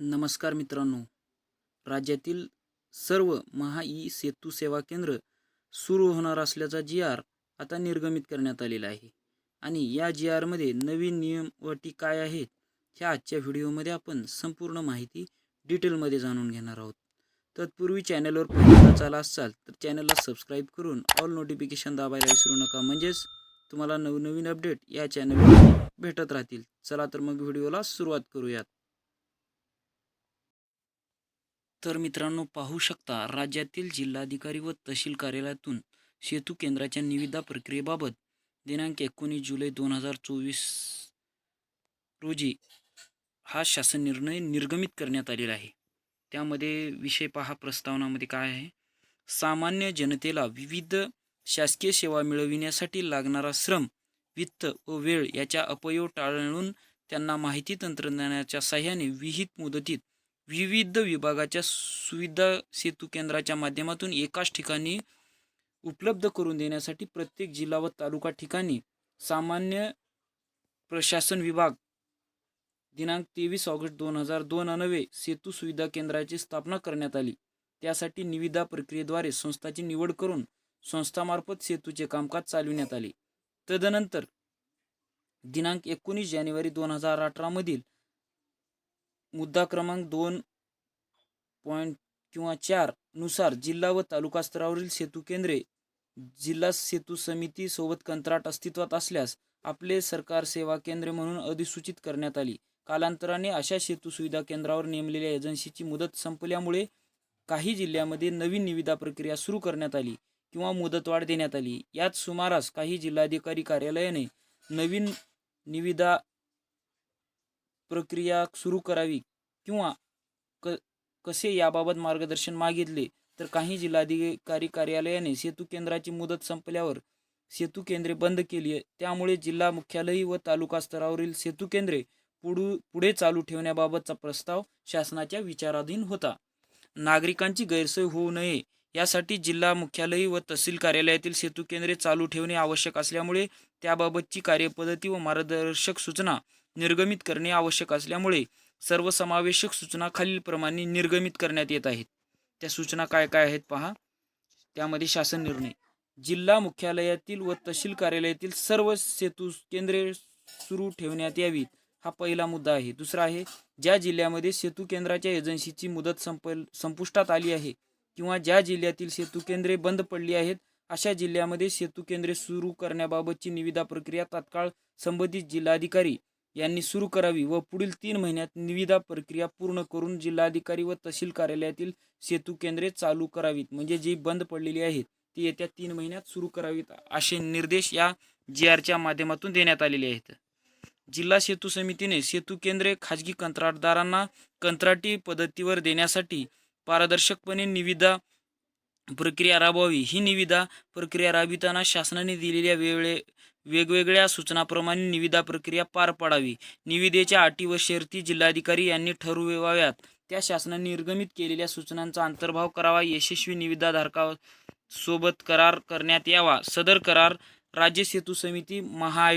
नमस्कार मित्रांनो. राज्यातील सर्व महा ई सेतू सेवा केंद्र सुरू होणार असल्याचा जी आर आता निर्गमित करण्यात आलेला आहे. आणि या जी आरमध्ये नवीन नियम व अटी काय आहेत ह्या आजच्या व्हिडिओमध्ये आपण संपूर्ण माहिती डिटेलमध्ये जाणून घेणार आहोत. तत्पूर्वी चॅनलवर पहिल्यांदा आला असाल तर चॅनलला सबस्क्राईब करून ऑल नोटिफिकेशन दाबायला विसरू नका. म्हणजेच तुम्हाला नवनवीन अपडेट या चॅनलवर भेटत राहतील. चला तर मग व्हिडिओला सुरुवात करूयात. तर मित्रांनो पाहू शकता राज्यातील जिल्हाधिकारी व तहसील कार्यालयातून सेतू केंद्राच्या निविदा प्रक्रियेबाबत दिनांक एकोणीस जुलै दोन हजार चोवीस रोजी हा शासन निर्णय निर्गमित करण्यात आलेला आहे. त्यामध्ये विषय पहा प्रस्तावनामध्ये काय आहे? सामान्य जनतेला विविध शासकीय सेवा मिळविण्यासाठी लागणारा श्रम वित्त व वेळ याचा अपयोग टाळून त्यांना माहिती तंत्रज्ञानाच्या साह्याने विहित मुदतीत विविध विभागाच्या सुविधा सेतू केंद्राच्या माध्यमातून एकाच ठिकाणी उपलब्ध करून देण्यासाठी प्रत्येक जिल्हा व तालुका ठिकाणी सामान्य प्रशासन विभाग दिनांक तेवीस ऑगस्ट दोन हजार दोन अन्वे सेतू सुविधा केंद्राची स्थापना करण्यात आली. त्यासाठी निविदा प्रक्रियेद्वारे संस्थाची निवड करून संस्थामार्फत सेतूचे कामकाज चालविण्यात आले. तदनंतर दिनांक एकोणीस जानेवारी दोन हजार अठरामधील मुद्दा क्रमांक दोन पॉईंट किंवा चारनुसार जिल्हा व तालुका स्तरावरील सेतू केंद्रे जिल्हा सेतू समिती सोबत कंत्राट अस्तित्वात असल्यास आपले सरकार सेवा केंद्र म्हणून अधिसूचित करण्यात आली. कालांतराने अशा सेतू सुविधा केंद्रावर नेमलेल्या एजन्सीची मुदत संपल्यामुळे काही जिल्ह्यामध्ये नवीन निविदा प्रक्रिया सुरू करण्यात आली किंवा मुदतवाढ देण्यात आली. यात सुमारास काही जिल्हाधिकारी कार्यालयाने नवीन निविदा प्रक्रिया सुरू करावी किंवा क कसे याबाबत मार्गदर्शन मागितले तर काही जिल्हाधिकारी कार्यालयाने सेतू केंद्राची मुदत संपल्यावर सेतू केंद्रे बंद केली. आहे त्यामुळे जिल्हा मुख्यालय व तालुका स्तरावरील सेतू केंद्रे पुढू पुढे चालू ठेवण्याबाबतचा प्रस्ताव शासनाच्या विचाराधीन होता. नागरिकांची गैरसोय होऊ नये यासाठी जिल्हा मुख्यालय व तहसील कार्यालयातील सेतू केंद्रे चालू ठेवणे आवश्यक असल्यामुळे त्याबाबतची कार्यपद्धती व मार्गदर्शक सूचना निर्गमित करणे आवश्यक असल्यामुळे सर्वसमावेशक सूचना खालीलप्रमाणे निर्गमित करण्यात येत आहेत. त्या सूचना काय काय आहेत पहा. त्यामध्ये शासन निर्णय. जिल्हा मुख्यालयातील व तहसील कार्यालयातील सर्व सेतू केंद्रे सुरू ठेवण्यात यावीत हा पहिला मुद्दा आहे. दुसरा आहे ज्या जिल्ह्यामध्ये सेतू केंद्राच्या एजन्सीची मुदत संपल संपुष्टात आली आहे किंवा ज्या जिल्ह्यातील सेतू केंद्रे बंद पडली आहेत अशा जिल्ह्यामध्ये सेतू केंद्रे सुरू करण्याबाबतची निविदा प्रक्रिया तात्काळ संबंधित जिल्हाधिकारी यांनी सुरू करावी व पुढील तीन महिन्यात निविदा प्रक्रिया पूर्ण करून जिल्हाधिकारी व तहसील कार्यालयातील सेतू केंद्रे चालू करावीत. म्हणजे जी बंद पडलेली आहेत ती येत्या तीन महिन्यात सुरू करावीत असे निर्देश या जी आरच्या माध्यमातून देण्यात आलेले आहेत. जिल्हा सेतू समितीने सेतू केंद्रे खाजगी कंत्राटदारांना कंत्राटी पद्धतीवर देण्यासाठी पारदर्शकपणे निविदा प्रक्रिया राबवावी. ही निविदा प्रक्रिया राबविताना शासनाने दिलेल्या वेळे वेगवेगळ्या सूचनाप्रमाणे निविदा प्रक्रिया पार पाडावी. निविदेच्या अटी व शर्ती जिल्हाधिकारी यांनी ठरवाव्यात. त्या शासनाने निर्गमित केलेल्या सूचनांचा अंतर्भाव करावा. यशस्वी निविदाधारका सोबत करार करण्यात यावा. सदर करार राज्य सेतू समिती महा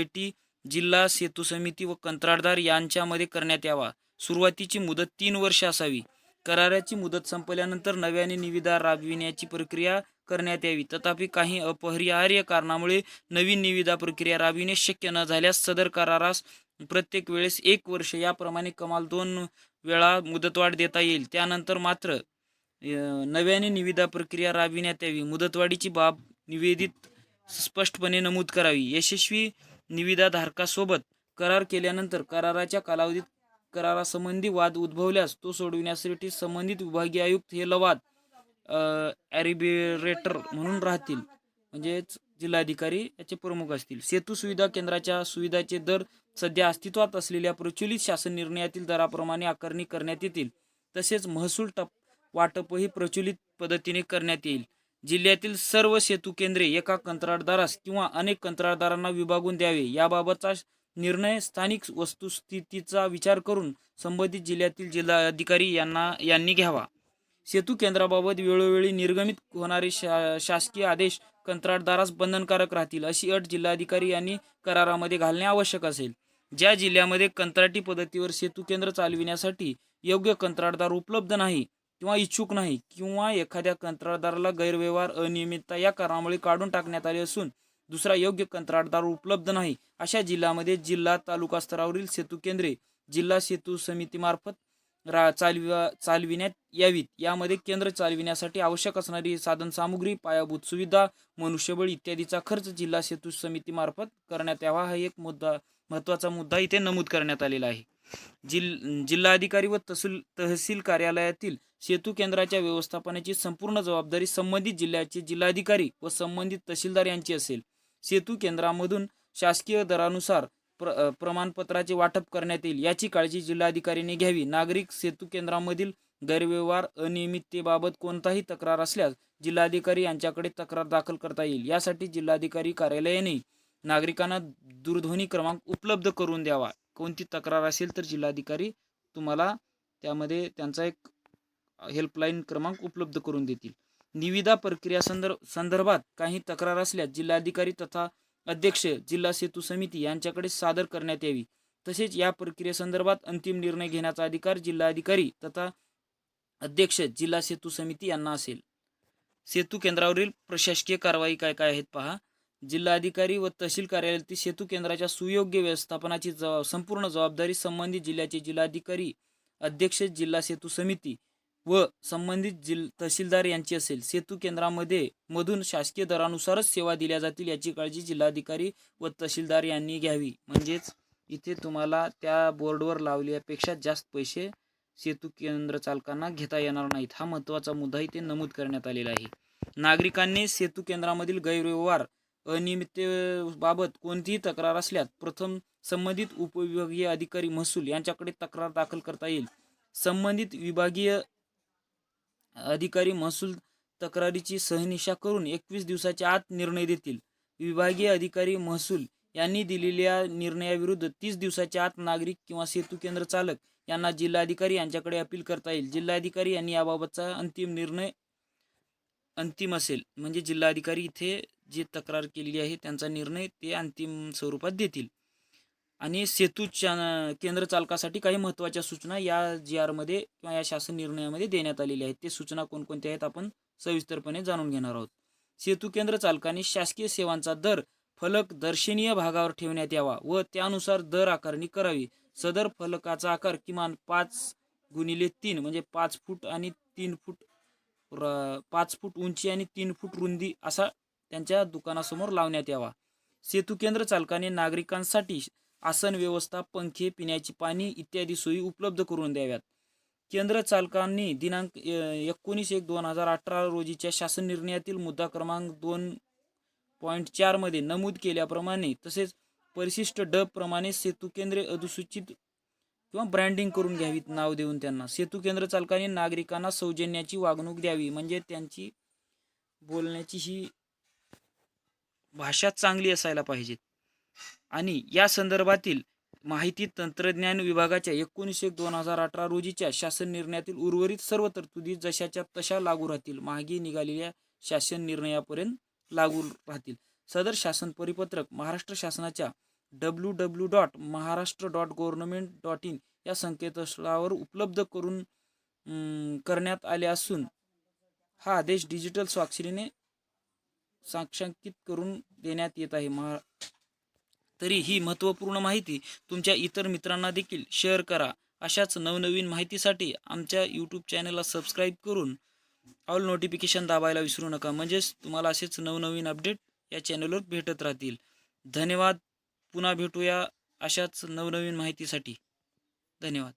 जिल्हा सेतू समिती व कंत्राटदार यांच्यामध्ये करण्यात यावा. सुरुवातीची मुदत तीन वर्ष असावी. कराराची मुदत संपल्यानंतर नव्याने निविदा राबविण्याची प्रक्रिया करण्यात यावी. तथापि काही अपरिहार्य कारणामुळे नवीन निविदा प्रक्रिया राबविणे शक्य न झाल्यास सदर करारास प्रत्येक वेळेस एक वर्ष याप्रमाणे कमाल दोन वेळा मुदतवाढ देता येईल. त्यानंतर मात्र नव्याने निविदा प्रक्रिया राबविण्यात यावी. मुदतवाढीची बाब निवेदित स्पष्टपणे नमूद करावी. यशस्वी निविदाधारकासोबत करार केल्यानंतर कराराच्या कालावधीत करारासंबंधी वाद उद्भवल्यास तो सोडविण्यासाठी संबंधित विभागीय आयुक्त हे लवाद ॲरिबिरेटर म्हणून राहतील. म्हणजेच जिल्हाधिकारी याचे प्रमुख असतील. सेतू सुविधा केंद्राच्या सुविधाचे दर सध्या अस्तित्वात असलेल्या प्रचलित शासन निर्णयातील दराप्रमाणे आकारणी करण्यात येतील. तसेच महसूल टप वाटपही प्रचलित पद्धतीने करण्यात येईल. जिल्ह्यातील सर्व सेतू केंद्रे एका कंत्राटदारास किंवा अनेक कंत्राटदारांना विभागून द्यावे याबाबतचा निर्णय स्थानिक वस्तुस्थितीचा विचार करून संबंधित जिल्ह्यातील जिल्हाधिकारी यांना यांनी घ्यावा. सेतू केंद्राबाबत वेळोवेळी निर्गमित होणारे शा शासकीय आदेश कंत्राटदारास बंधनकारक राहतील अशी अट जिल्हाधिकारी यांनी करारामध्ये घालणे आवश्यक असेल. ज्या जिल्ह्यामध्ये कंत्राटी पद्धतीवर सेतू केंद्र चालविण्यासाठी योग्य कंत्राटदार उपलब्ध नाही किंवा इच्छुक नाही किंवा एखाद्या कंत्राटदाराला गैरव्यवहार अनियमितता या कारणामुळे काढून टाकण्यात आले असून दुसरा योग्य कंत्राटदार उपलब्ध नाही अशा जिल्ह्यामध्ये जिल्हा तालुका स्तरावरील सेतू केंद्रे जिल्हा सेतू समितीमार्फत रा चालविवा चालविण्यात यावीत. यामध्ये केंद्र चालविण्यासाठी आवश्यक असणारी साधनसामुग्री पायाभूत सुविधा मनुष्यबळ इत्यादीचा खर्च जिल्हा सेतू समितीमार्फत करण्यात यावा. हा एक मुद्दा महत्त्वाचा मुद्दा इथे नमूद करण्यात आलेला आहे. जिल जिल्हाधिकारी व तहसील तहसील कार्यालयातील सेतू केंद्राच्या व्यवस्थापनाची संपूर्ण जबाबदारी संबंधित जिल्ह्याचे जिल्हाधिकारी व संबंधित तहसीलदार यांची असेल. सेतू केंद्रामधून शासकीय दरानुसार प्र प्रमाणपत्राचे वाटप करण्यात येईल. याची काळजी जिल्हाधिकाऱ्यांनी घ्यावी. नागरिक सेतू केंद्रामधील गैरव्यवहार अनियमिततेबाबत कोणताही तक्रार असल्यास जिल्हाधिकारी यांच्याकडे तक्रार दाखल करता येईल. यासाठी जिल्हाधिकारी कार्यालयाने नागरिकांना दूरध्वनी क्रमांक उपलब्ध करून द्यावा. कोणती तक्रार असेल तर जिल्हाधिकारी तुम्हाला त्यामध्ये त्यांचा एक हेल्पलाईन क्रमांक उपलब्ध करून देतील. निविदा प्रक्रिया संदर्भ संदर्भात काही तक्रार असल्यास जिल्हाधिकारी तथा अध्यक्ष जिल्हा सेतू समिती यांच्याकडे सादर करण्यात यावी. तसेच या प्रक्रियेसंदर्भात अंतिम निर्णय घेण्याचा अधिकार जिल्हाधिकारी तथा अध्यक्ष जिल्हा सेतू समिती यांना असेल. सेतू केंद्रावरील प्रशासकीय कारवाई काय काय आहेत पहा. जिल्हाधिकारी व तहसील कार्यालयातील सेतू केंद्राच्या सुयोग्य व्यवस्थापनाची जबाब संपूर्ण जबाबदारी संबंधित जिल्ह्याचे जिल्हाधिकारी अध्यक्ष जिल्हा सेतू समिती व संबंधित जिल तहसीलदार यांची असेल. सेतू केंद्रामध्ये मधून शासकीय दरानुसारच सेवा दिल्या जातील याची काळजी जिल्हाधिकारी व तहसीलदार यांनी घ्यावी. म्हणजेच इथे तुम्हाला त्या बोर्डवर लावल्यापेक्षा जास्त पैसे सेतू केंद्र चालकांना घेता येणार नाहीत. हा महत्त्वाचा मुद्दा इथे नमूद करण्यात आलेला आहे. नागरिकांनी सेतू केंद्रामधील गैरव्यवहार अनियमिततेबाबत कोणतीही तक्रार असल्यास प्रथम संबंधित उपविभागीय अधिकारी महसूल यांच्याकडे तक्रार दाखल करता येईल. संबंधित विभागीय अधिकारी महसूल तक्रारीची सहनिशा करून एकवीस दिवसाच्या आत निर्णय देतील. विभागीय अधिकारी महसूल यांनी दिलेल्या निर्णयाविरुद्ध तीस दिवसाच्या आत नागरिक किंवा सेतू केंद्र चालक यांना जिल्हाधिकारी यांच्याकडे अपील करता येईल. जिल्हाधिकारी यांनी याबाबतचा अंतिम निर्णय अंतिम असेल. म्हणजे जिल्हाधिकारी इथे जी तक्रार केलेली आहे त्यांचा निर्णय ते अंतिम स्वरूपात देतील. आणि सेतूच्या केंद्र चालकासाठी काही महत्त्वाच्या सूचना या जी आरमध्ये किंवा या शासन निर्णयामध्ये देण्यात आलेल्या आहेत. ते सूचना कोणकोणत्या आहेत आपण सविस्तरपणे जाणून घेणार आहोत. सेतू केंद्र चालकाने शासकीय सेवांचा दर फलक दर्शनीय भागावर ठेवण्यात यावा व त्यानुसार दर आकारणी करावी. सदर फलकाचा आकार किमान पाच गुणिले तीन म्हणजे पाच फूट आणि तीन फूट र- पाच फूट उंची आणि तीन फूट रुंदी असा त्यांच्या दुकानासमोर लावण्यात यावा. सेतू केंद्र चालकाने नागरिकांसाठी आसन व्यवस्था पंखे पिण्याची पाणी इत्यादी सोयी उपलब्ध करून द्याव्यात. केंद्र चालकांनी दिनांक एकोणीस एक दोन हजार अठरा रोजीच्या शासन निर्णयातील मुद्दा क्रमांक दोन पॉईंट चारमध्ये नमूद केल्याप्रमाणे तसेच परिशिष्ट ड प्रमाणे सेतू केंद्रे अधिसूचित किंवा ब्रँडिंग करून घ्यावीत नाव देऊन त्यांना. सेतू केंद्र चालकांनी नागरिकांना सौजन्याची वागणूक द्यावी म्हणजे त्यांची बोलण्याची ही भाषा चांगली असायला पाहिजे आणि या संदर्भातील माहिती तंत्रज्ञान विभागाच्या एकोणीस एक दोन हजार अठरा रोजीच्या शासन निर्णयातील उर्वरित सर्व तरतुदी जशाच्या तशा लागू राहतील. मागे निघालेल्या शासन निर्णयापर्यंत लागू राहतील. सदर शासन परिपत्रक महाराष्ट्र शासनाच्या W W dot Maharashtra dot government dot in या संकेतस्थळावर उपलब्ध करून करण्यात आले असून हा आदेश डिजिटल स्वाक्षरीने साक्षांकित करून देण्यात येत आहे. महा तरी ही महत्त्वपूर्ण माहिती तुमच्या इतर मित्रांना देखील शेअर करा. अशाच नवनवीन माहितीसाठी आमच्या यूट्यूब चॅनलला सबस्क्राईब करून ऑल नोटिफिकेशन दाबायला विसरू नका. म्हणजेच तुम्हाला असेच नवनवीन अपडेट या चॅनलवर भेटत राहतील. धन्यवाद. पुन्हा भेटूया अशाच नवनवीन माहितीसाठी. धन्यवाद.